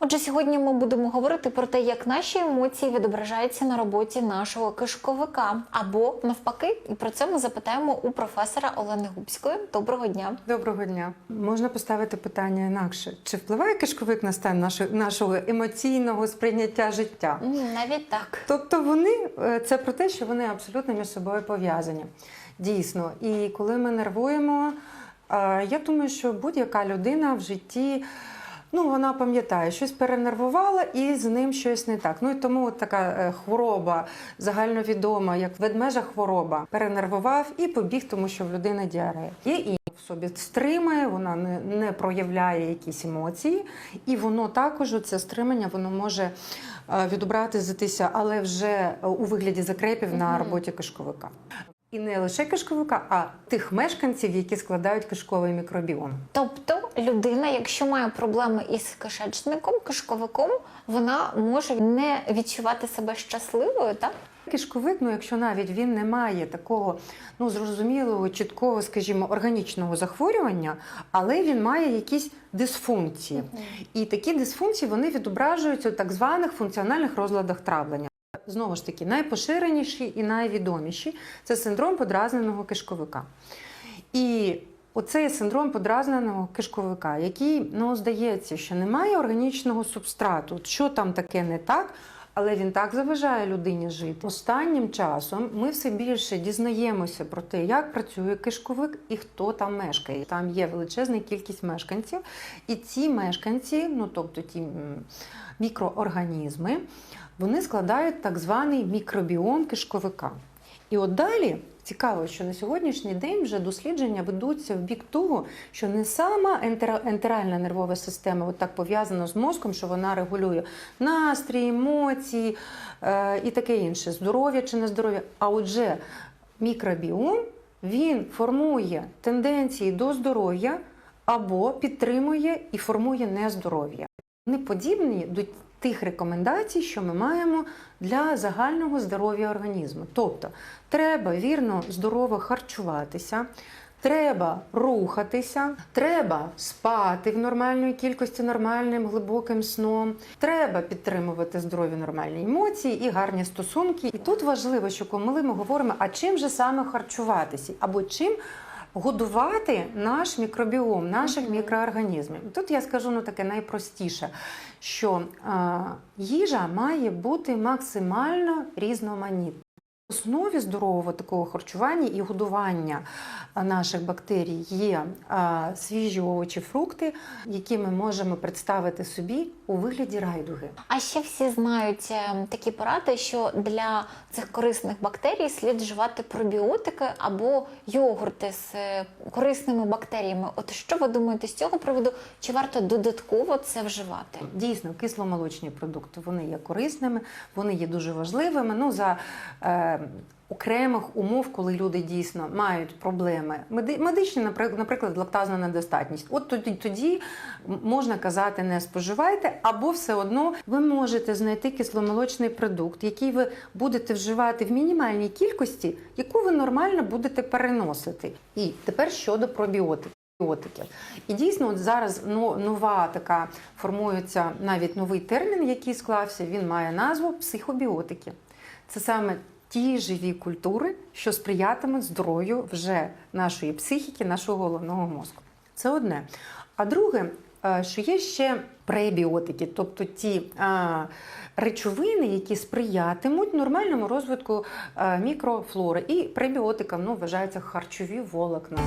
Отже, сьогодні ми будемо говорити про те, як наші емоції відображаються на роботі нашого кишковика, або навпаки, і про це ми запитаємо у професора Олени Губської. Доброго дня. Доброго дня. Можна поставити питання інакше: чи впливає кишковик на стан нашого, нашого емоційного сприйняття життя? Навіть так. Тобто вони е, це про те, що вони абсолютно між собою пов'язані. Дійсно. І коли ми нервуємо, е, я думаю, що будь-яка людина в житті. Ну, вона пам'ятає, щось перенервувала і з ним щось не так. Ну і тому от така е, хвороба загальновідома, як ведмежа хвороба, перенервував і побіг, тому що в людини діарея. Є і в собі стримає, вона не, не проявляє якісь емоції, і воно також це стримання воно може е, відобратися, але вже е, у вигляді закрепів на роботі кишковика. І не лише кишковика, а тих мешканців, які складають кишковий мікробіом. Тобто, людина, якщо має проблеми із кишечником, кишковиком, вона може не відчувати себе щасливою, так? Кишковик, ну якщо навіть він не має такого ну зрозумілого, чіткого, скажімо, органічного захворювання, але він має якісь дисфункції. І такі дисфункції вони відображуються у так званих функціональних розладах травлення. Знову ж таки, найпоширеніші і найвідоміші це синдром подразненого кишковика. І оцей синдром подразненого кишковика, який ну, здається, що немає органічного субстрату. Що там таке не так? Але він так заважає людині жити. Останнім часом ми все більше дізнаємося про те, як працює кишковик і хто там мешкає. Там є величезна кількість мешканців, і ці мешканці, ну тобто ті мікроорганізми, вони складають так званий мікробіом кишковика. І от далі цікаво, що на сьогоднішній день вже дослідження ведуться в бік того, що не сама ентеральна нервова система от так пов'язана з мозком, що вона регулює настрій, емоції е, і таке інше, здоров'я чи нездоров'я. А отже, мікробіом він формує тенденції до здоров'я або підтримує і формує нездоров'я. Вони подібні до тих рекомендацій, що ми маємо для загального здоров'я організму. Тобто, треба вірно здорово харчуватися. Треба рухатися, треба спати в нормальній кількості нормальним глибоким сном. Треба підтримувати здорові нормальні емоції і гарні стосунки. І тут важливо, що коли ми говоримо, а чим же саме харчуватися, або чим годувати наш мікробіом, наших мікроорганізмів. Тут я скажу ну таке найпростіше, що е, їжа має бути максимально різноманітна. Основі здорового такого харчування і годування наших бактерій є свіжі овочі, фрукти, які ми можемо представити собі у вигляді райдуги. А ще всі знають е, такі поради, що для цих корисних бактерій слід вживати пробіотики або йогурти з е, корисними бактеріями. От що ви думаєте з цього приводу? Чи варто додатково це вживати? Дійсно, кисломолочні продукти вони є корисними, вони є дуже важливими. Ну за е, окремих умов, коли люди дійсно мають проблеми, меди- медичні, наприклад, лактазна недостатність. От тоді, тоді можна казати, не споживайте, або все одно ви можете знайти кисломолочний продукт, який ви будете вживати в мінімальній кількості, яку ви нормально будете переносити. І тепер щодо. Пробіотики. І дійсно, от зараз нова така формується навіть новий термін, який склався. Він має назву психобіотики. Це саме ті живі культури, що сприятимуть здоров'ю вже нашої психіки, нашого головного мозку. Це одне. А друге, е, що є ще пребіотики, тобто ті а, речовини, які сприятимуть нормальному розвитку е, мікрофлори. І пребіотикам ну, вважаються харчові волокна.